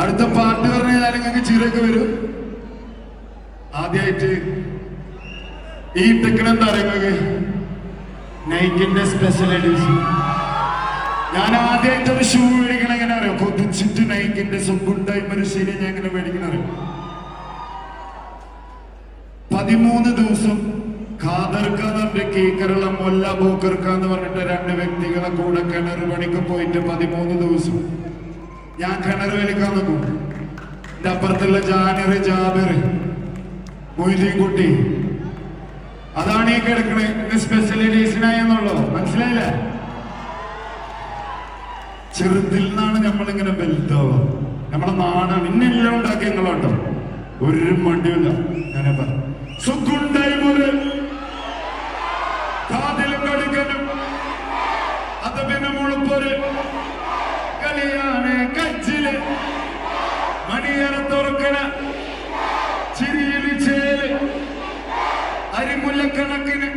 അടുത്ത പാട്ട് പറഞ്ഞാൽ നിങ്ങൾക്ക് ചിരക്ക് വരും. ആദ്യമായിട്ട് ഈ ടെക്കണെന്താ എന്താ അറിയുന്നത് നൈക്കിന്റെ സ്പെഷ്യൽ എഡിഷൻ ഞാൻ ആദ്യമായിട്ട് ഒരു ഷൂ മേടിക്കണ എങ്ങനെ അറിയാം? കൊതിച്ചിട്ട് നൈക്കിന്റെ സുബുണ്ടായി മനുഷ്യനെ ഞാൻ എങ്ങനെ മേടിക്കണം അറിയാം? പതിമൂന്ന് ദിവസം ഖാദർക്ക എന്ന് പറഞ്ഞ മൊല്ല ബോക്കർക്ക എന്ന് പറഞ്ഞിട്ട് രണ്ട് വ്യക്തികളെ കൂടെ കിണർ പണിക്ക് പോയിട്ട് പതിമൂന്ന് ദിവസം. ഞാൻ കിണർ വലിക്കാൻ നോക്കും എന്റെ അപ്പുറത്തുള്ള ജാനിർ ജാബിർ മൊയ്തീൻ കുട്ടി അതാണ് ഈ കിടക്കണേ. ഇന്ന് സ്പെഷ്യൽ എഡീഷനായി എന്നുള്ളോ? മനസ്സിലായില്ല? ചെറുതിൽ നിന്നാണ് നമ്മളിങ്ങനെ വലുതാവുക. നമ്മുടെ നാടാണ്. ഇന്നെല്ലാം ഉണ്ടാക്കിയ നിങ്ങളോട്ടോ. ഒരു മടിയില്ല ഞാനെ പറഞ്ഞു സുഖുണ്ടായി അത് പിന്നെ മുളപ്പൊരു കളിയാണ് അരിമുല്ലക്കണക്കിന്